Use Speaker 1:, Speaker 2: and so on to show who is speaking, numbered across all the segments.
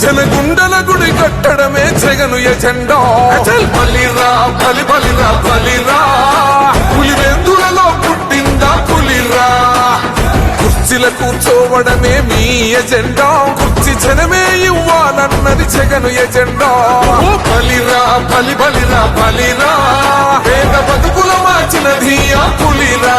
Speaker 1: జనగుండల గుడి కట్టడమే జగను ఎజెండో. బలిరా బలి బలిరా బలిరా. పులివెందులలో పుట్టిందా పులిరా? కుర్చీల కూర్చోవడమే మీ ఎజెండా. కుర్చీ జనమే ఇవ్వాలన్నది జగను ఎజెండా. ఓ బలిరా బలి బలిరా బలిరా. పేద బతుకుల మార్చినది ఆ పులిరా.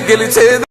Speaker 1: గెలిచేది